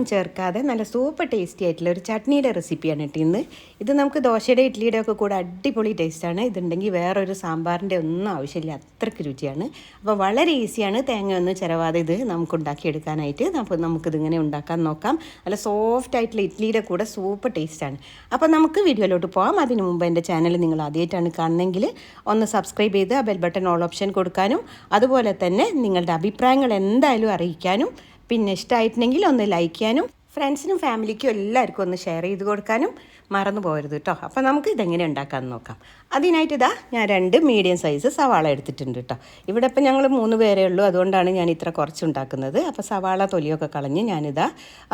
തേങ്ങയൊന്നും ചേർക്കാതെ നല്ല super tasty ആയിട്ടുള്ള ഒരു ചട്നിയുടെ റെസിപ്പിയാണ് കേട്ടോ ഇന്ന്. ഇത് നമുക്ക് ദോശയുടെ ഇഡ്ഡലിയുടെ ഒക്കെ കൂടെ അടിപൊളി ടേസ്റ്റാണ് ഇതുണ്ടെങ്കിൽ വേറൊരു സാമ്പാറിന്റെ ഒന്നും ആവശ്യമില്ല. അത്രയ്ക്ക് രുചിയാണ്. അപ്പോൾ വളരെ ഈസിയാണ് തേങ്ങയൊന്നും ചിലവാതെ ഇത് നമുക്ക് ഉണ്ടാക്കിയെടുക്കാനായിട്ട്. അപ്പോൾ നമുക്കിതിങ്ങനെ ഉണ്ടാക്കാൻ നോക്കാം. നല്ല സോഫ്റ്റ് ആയിട്ടുള്ള ഇഡ്ഡലിയുടെ കൂടെ സൂപ്പർ ടേസ്റ്റാണ് അപ്പോൾ നമുക്ക് വീഡിയോയിലോട്ട് പോകാം അതിന് മുമ്പ് എന്റെ ചാനൽ നിങ്ങൾ ആദ്യമായിട്ടാണ് കാണുന്നതെങ്കിൽ ഒന്ന് സബ്സ്ക്രൈബ് ചെയ്ത് ആ ബെൽ ബട്ടൺ ഓൾ ഓപ്ഷൻ കൊടുക്കാനും അതുപോലെ തന്നെ നിങ്ങളുടെ അഭിപ്രായങ്ങൾ എന്തായാലും അറിയിക്കാനും പിന്നെ ഇഷ്ടമായിട്ടുണ്ടെങ്കിൽ ഒന്ന് ലൈക്ക് ചെയ്യാനും ഫ്രണ്ട്സിനും ഫാമിലിക്കും എല്ലാവർക്കും ഒന്ന് ഷെയർ ചെയ്ത് കൊടുക്കാനും മറന്നു പോകരുത് കേട്ടോ അപ്പോൾ നമുക്ക് ഇതെങ്ങനെ ഉണ്ടാക്കാമെന്ന് നോക്കാം. അതിനായിട്ട് ഇതാ ഞാൻ രണ്ട് മീഡിയം സൈസ് സവാള എടുത്തിട്ടുണ്ട് കേട്ടോ ഇവിടെ ഇപ്പം ഞങ്ങൾ മൂന്ന് പേരേ ഉള്ളൂ അതുകൊണ്ടാണ് ഞാൻ ഇത്ര കുറച്ച് ഉണ്ടാക്കുന്നത്. അപ്പോൾ സവാള തൊലിയൊക്കെ കളഞ്ഞ് ഞാനിതാ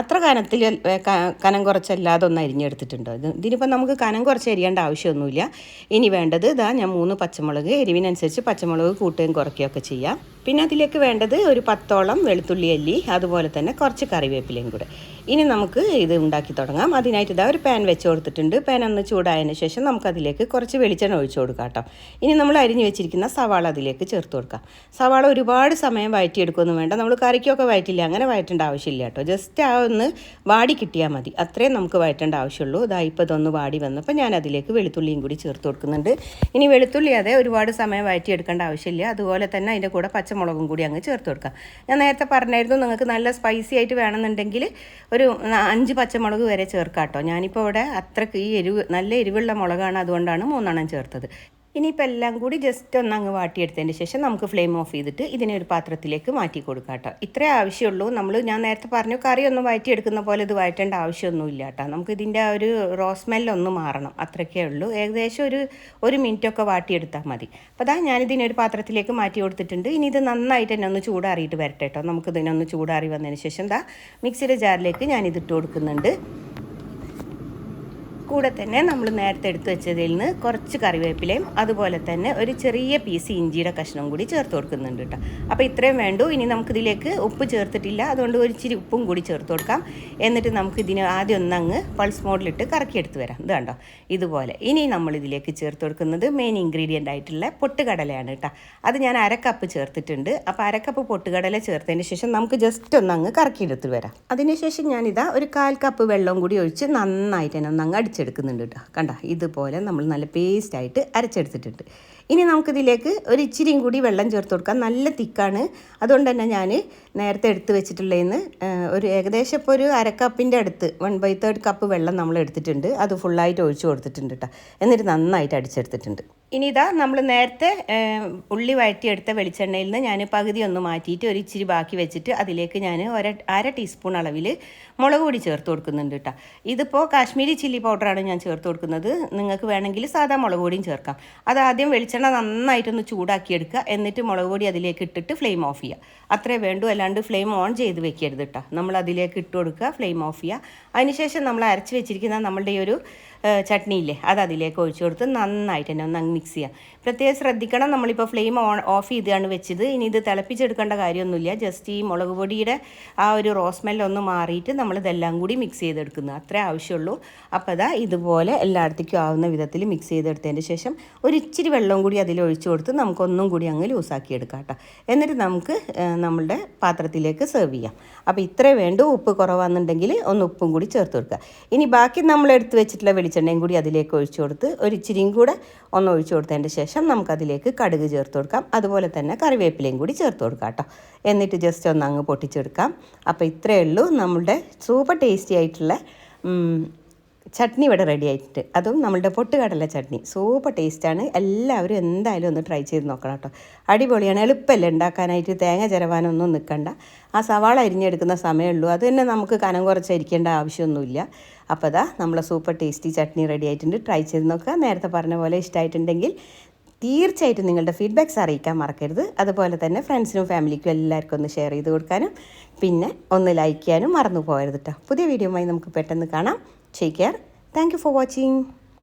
അത്ര കനത്തിൽ കനം കുറച്ചല്ലാതെ ഒന്ന് അരിഞ്ഞെടുത്തിട്ടുണ്ട്. ഇത് ഇതിനിപ്പോൾ നമുക്ക് കനം കുറച്ച് അരിയേണ്ട ആവശ്യമൊന്നുമില്ല. ഇനി വേണ്ടത് ഇതാ ഞാൻ മൂന്ന് പച്ചമുളക് എരിവിനനുസരിച്ച് പച്ചമുളക് കൂട്ടുകയും കുറയ്ക്കുകയൊക്കെ ചെയ്യാം. പിന്നെ അതിലേക്ക് വേണ്ടത് ഒരു പത്തോളം വെളുത്തുള്ളി അല്ലി അതുപോലെ തന്നെ കുറച്ച് കറിവേപ്പിലയും കൂടെ. ഇനി നമുക്ക് ഇത് ഉണ്ടാക്കി തുടങ്ങാം. അതിനായിട്ട് ഇതാ ഒരു പാൻ വെച്ച് കൊടുത്തിട്ടുണ്ട്. ഒന്ന് ചൂടായതിന് ശേഷം നമുക്കതിലേക്ക് കുറച്ച് വെളിച്ചെണ്ണ ഒഴിച്ചു കൊടുക്കാം കേട്ടോ. ഇനി നമ്മൾ അരിഞ്ഞു വെച്ചിരിക്കുന്ന സവാള അതിലേക്ക് ചേർത്ത് കൊടുക്കാം. സവാള ഒരുപാട് സമയം വയറ്റിയെടുക്കുമെന്ന് വേണ്ട. നമ്മൾ കറിക്കൊക്കെ വഴറ്റില്ല അങ്ങനെ വഴറ്റേണ്ട ആവശ്യമില്ല കേട്ടോ. ജസ്റ്റ് ആ ഒന്ന് വാടി കിട്ടിയാൽ മതി. അത്രയും നമുക്ക് വഴറ്റേണ്ട ആവശ്യമുള്ളൂ. ഇതാ ഇപ്പോൾ ഇതൊന്ന് വാടി വന്നപ്പോൾ ഞാൻ അതിലേക്ക് വെളുത്തുള്ളിയും കൂടി ചേർത്ത് കൊടുക്കുന്നുണ്ട്. ഇനി വെളുത്തുള്ളി അതെ ഒരുപാട് സമയം വഴറ്റിയെടുക്കേണ്ട ആവശ്യമില്ല. അതുപോലെ തന്നെ അതിന്റെ കൂടെ പച്ചമുളകും കൂടി അങ്ങ് ചേർത്ത് കൊടുക്കാം. ഞാൻ നേരത്തെ പറഞ്ഞായിരുന്നു നിങ്ങൾക്ക് നല്ല സ്പൈസി ആയിട്ട് വേണമെന്നുണ്ടെങ്കിൽ ഒരു അഞ്ച് പച്ചമുളക് വരെ ചേർക്കാം കേട്ടോ. ഞാനിപ്പോൾ ഇവിടെ അത്രയ്ക്ക് ഈ എരിവ് നല്ല എരിവുള്ള മുളകാണ് അതുകൊണ്ടാണ് മൂന്നെണ്ണം ചേർത്തത്. ഇനിയിപ്പോൾ എല്ലാം കൂടി ജസ്റ്റ് ഒന്ന് അങ്ങ് വാട്ടിയെടുത്തതിന് ശേഷം നമുക്ക് ഫ്ലെയിം ഓഫ് ചെയ്തിട്ട് ഇതിനെ ഒരു പാത്രത്തിലേക്ക് മാറ്റി കൊടുക്കാം കേട്ടോ. ഇത്രേ ആവശ്യമുള്ളൂ. നമ്മൾ ഞാൻ നേരത്തെ പറഞ്ഞു കറി ഒന്നും വഴറ്റിയെടുക്കുന്ന പോലെ ഇത് വഴറ്റേണ്ട ആവശ്യമൊന്നുമില്ല കേട്ടോ. നമുക്ക് ഇതിന്റെ ആ ഒരു റോസ്മെല്ലൊന്ന് മാറണം. അത്രയ്ക്കേ ഉള്ളൂ. ഏകദേശം ഒരു ഒരു മിനിറ്റൊക്കെ വാട്ടിയെടുത്താൽ മതി. അപ്പോൾ അതാ ഞാനിതിനെ ഒരു പാത്രത്തിലേക്ക് മാറ്റി കൊടുത്തിട്ടുണ്ട്. ഇനി ഇത് നന്നായിട്ട് തന്നെ ഒന്ന് ചൂടാറിയിട്ട് വരട്ടെ കേട്ടോ. നമുക്ക് ഇതിനൊന്ന് ചൂടാറി വന്നതിന് ശേഷം ദാ മിക്സിയുടെ ജാറിലേക്ക് ഞാനിതിട്ട് കൊടുക്കുന്നുണ്ട്. കൂടെ തന്നെ നമ്മൾ നേരത്തെ എടുത്തു വെച്ചതിൽ നിന്ന് കുറച്ച് കറിവേപ്പിലയും അതുപോലെ തന്നെ ഒരു ചെറിയ പീസ് ഇഞ്ചിയുടെ കഷ്ണം കൂടി ചേർത്ത് കൊടുക്കുന്നുണ്ട് കേട്ടോ. അപ്പോൾ ഇത്രയും വേണ്ടു. ഇനി നമുക്കിതിലേക്ക് ഉപ്പ് ചേർത്തിട്ടില്ല. അതുകൊണ്ട് ഒരു ഇച്ചിരി ഉപ്പും കൂടി ചേർത്ത് കൊടുക്കാം. എന്നിട്ട് നമുക്ക് ഇതിന് ആദ്യം ഒന്നങ്ങ് പൾസ് മോഡിലിട്ട് കറക്കിയെടുത്ത് വരാം. ഇത് കണ്ടോ? ഇതുപോലെ. ഇനി നമ്മളിതിലേക്ക് ചേർത്ത് കൊടുക്കുന്നത് മെയിൻ ഇൻഗ്രീഡിയന്റ് ആയിട്ടുള്ള പൊട്ടുകടലയാണ് കേട്ടോ. അത് ഞാൻ അരക്കപ്പ് ചേർത്തിട്ടുണ്ട്. അപ്പോൾ അരക്കപ്പ് പൊട്ടുകടല ചേർത്തതിന് ശേഷം നമുക്ക് ജസ്റ്റ് ഒന്നങ്ങ് കറക്കിയെടുത്ത് വരാം. അതിനുശേഷം ഞാനിതാ ഒരു കാൽ കപ്പ് വെള്ളം കൂടി ഒഴിച്ച് നന്നായിട്ട് തന്നെ ഒന്ന് അങ്ങ് അടിച്ചെടുക്കുന്നുണ്ട് കേട്ടോ. കണ്ട? ഇതുപോലെ നമ്മൾ നല്ല പേസ്റ്റായിട്ട് അരച്ചെടുത്തിട്ടുണ്ട്. ഇനി നമുക്കിതിലേക്ക് ഒരു ഇച്ചിരിയും കൂടി വെള്ളം ചേർത്ത് കൊടുക്കാം. നല്ല തിക്കാണ്. അതുകൊണ്ട് തന്നെ ഞാൻ നേരത്തെ എടുത്ത് വെച്ചിട്ടുള്ളതെന്ന് ഒരു ഏകദേശം ഇപ്പോൾ ഒരു അരക്കപ്പിന്റെ അടുത്ത് വൺ ബൈ തേർഡ് കപ്പ് വെള്ളം നമ്മൾ എടുത്തിട്ടുണ്ട്. അത് ഫുള്ളായിട്ട് ഒഴിച്ചു കൊടുത്തിട്ടുണ്ട് കേട്ടോ എന്നിട്ട് നന്നായിട്ട് അടിച്ചെടുത്തിട്ടുണ്ട്. ഇനി ഇതാ നമ്മൾ നേരത്തെ ഉള്ളി വഴറ്റിയെടുത്ത വെളിച്ചെണ്ണയിൽ നിന്ന് ഞാൻ പകുതി ഒന്ന് മാറ്റിയിട്ട് ഒരു ഇച്ചിരി ബാക്കി വെച്ചിട്ട് അതിലേക്ക് ഞാൻ ഒര അര ടീസ്പൂൺ അളവിൽ മുളക് പൊടി ചേർത്ത് കൊടുക്കുന്നുണ്ട് കേട്ടോ ഇതിപ്പോൾ കാശ്മീരി ചില്ലി പൗഡറാണ് ഞാൻ ചേർത്ത് കൊടുക്കുന്നത്. നിങ്ങൾക്ക് വേണമെങ്കിൽ സാധാ മുളക് പൊടിയും ചേർക്കാം. അത് ആദ്യം വെളിച്ചെണ്ണ നന്നായിട്ടൊന്ന് ചൂടാക്കിയെടുക്കുക. എന്നിട്ട് മുളക് പൊടി അതിലേക്ക് ഇട്ടിട്ട് ഫ്ലെയിം ഓഫ് ചെയ്യുക. അത്രേ വേണ്ടൂ. അല്ലാണ്ട് ഫ്ലെയിം ഓൺ ചെയ്ത് വെക്കരുത് കേട്ടോ നമ്മൾ അതിലേക്ക് ഇട്ട് കൊടുക്കുക ഫ്ലെയിം ഓഫ് ചെയ്യുക. അതിനുശേഷം നമ്മൾ അരച്ച് വെച്ചിരിക്കുന്ന നമ്മളുടെ ഈ ഒരു ചട്നി ഇല്ലേ അത് അതിലേക്ക് ഒഴിച്ചു കൊടുത്ത് നന്നായിട്ട് തന്നെ ഒന്ന് മിക്സ് ചെയ്യുക. പ്രത്യേകം ശ്രദ്ധിക്കണം. നമ്മളിപ്പോൾ ഫ്ലെയിം ഓൺ ഓഫ് ചെയ്താണ് വെച്ചത്. ഇനി ഇത് തിളപ്പിച്ചെടുക്കേണ്ട കാര്യമൊന്നുമില്ല. ജസ്റ്റ് ഈ മുളക് പൊടിയുടെ ആ ഒരു റോസ്മെല്ലൊന്ന് മാറിയിട്ട് നമ്മൾ ഇതെല്ലാം കൂടി മിക്സ് ചെയ്തെടുക്കുന്നു. അത്രേ ആവശ്യമുള്ളൂ. അപ്പോൾ അതാ ഇതുപോലെ എല്ലായിടത്തേക്കും ആവുന്ന വിധത്തിൽ മിക്സ് ചെയ്തെടുത്തതിന് ശേഷം ഒരു ഇച്ചിരി വെള്ളം കൂടി അതിൽ ഒഴിച്ചു കൊടുത്ത് നമുക്കൊന്നും കൂടി അങ്ങ് ലൂസാക്കി എടുക്കാം കേട്ടോ. എന്നിട്ട് നമുക്ക് നമ്മളുടെ പാത്രത്തിലേക്ക് സെർവ് ചെയ്യാം. അപ്പോൾ ഇത്രേ വേണ്ടൂ. ഉപ്പ് കുറവാണെന്നുണ്ടെങ്കിൽ ഒന്ന് ഉപ്പും കൂടി ചേർത്ത് കൊടുക്കുക. ഇനി ബാക്കി നമ്മൾ എടുത്ത് വെച്ചിട്ടുള്ള വെളിച്ചെണ്ണയും കൂടി അതിലേക്ക് ഒഴിച്ചു കൊടുത്ത് ഒരു ഇച്ചിരിയും കൂടെ ഒന്ന് ഒഴിച്ചു കൊടുത്തതിന്റെ ശേഷം നമുക്കതിലേക്ക് കടുക് ചേർത്ത് കൊടുക്കാം. അതുപോലെ തന്നെ കറിവേപ്പിലയും കൂടി ചേർത്ത് കൊടുക്കാം കേട്ടോ. എന്നിട്ട് ജസ്റ്റ് ഒന്ന് അങ്ങ് പൊട്ടിച്ചെടുക്കാം. അപ്പോൾ ഇത്രയേ ഉള്ളൂ നമ്മളുടെ സൂപ്പർ ടേസ്റ്റി ആയിട്ടുള്ള ചട്നി ഇവിടെ റെഡി ആയിട്ടുണ്ട്. അതും നമ്മളുടെ പൊട്ടുകടല ചട്നി. സൂപ്പർ ടേസ്റ്റാണ് എല്ലാവരും എന്തായാലും ഒന്ന് ട്രൈ ചെയ്ത് നോക്കണം കേട്ടോ. അടിപൊളിയാണ്. എളുപ്പമല്ലേ ഉണ്ടാക്കാനായിട്ട്? തേങ്ങ ചിരവാനൊന്നും നിൽക്കണ്ട. ആ സവാള അരിഞ്ഞെടുക്കുന്ന സമയമുള്ളൂ അത് തന്നെ നമുക്ക് കനം കുറച്ചരിക്കേണ്ട ആവശ്യമൊന്നുമില്ല. അപ്പോൾ അതാ നമ്മളെ സൂപ്പർ ടേസ്റ്റി ചട്നി റെഡി ആയിട്ടുണ്ട്. ട്രൈ ചെയ്ത് നോക്കുക. നേരത്തെ പറഞ്ഞ പോലെ ഇഷ്ടമായിട്ടുണ്ടെങ്കിൽ തീർച്ചയായിട്ടും നിങ്ങളുടെ ഫീഡ്ബാക്ക്സ് അറിയിക്കാൻ മറക്കരുത്. അതുപോലെ തന്നെ ഫ്രണ്ട്സിനും ഫാമിലിക്കും എല്ലാവർക്കും ഒന്ന് ഷെയർ ചെയ്ത് കൊടുക്കാനും പിന്നെ ഒന്ന് ലൈക്ക് ചെയ്യാനും മറന്നു പോകരുത് കേട്ടോ. പുതിയ വീഡിയോയുമായി നമുക്ക് പെട്ടെന്ന് കാണാം. Take care. Thank you for watching.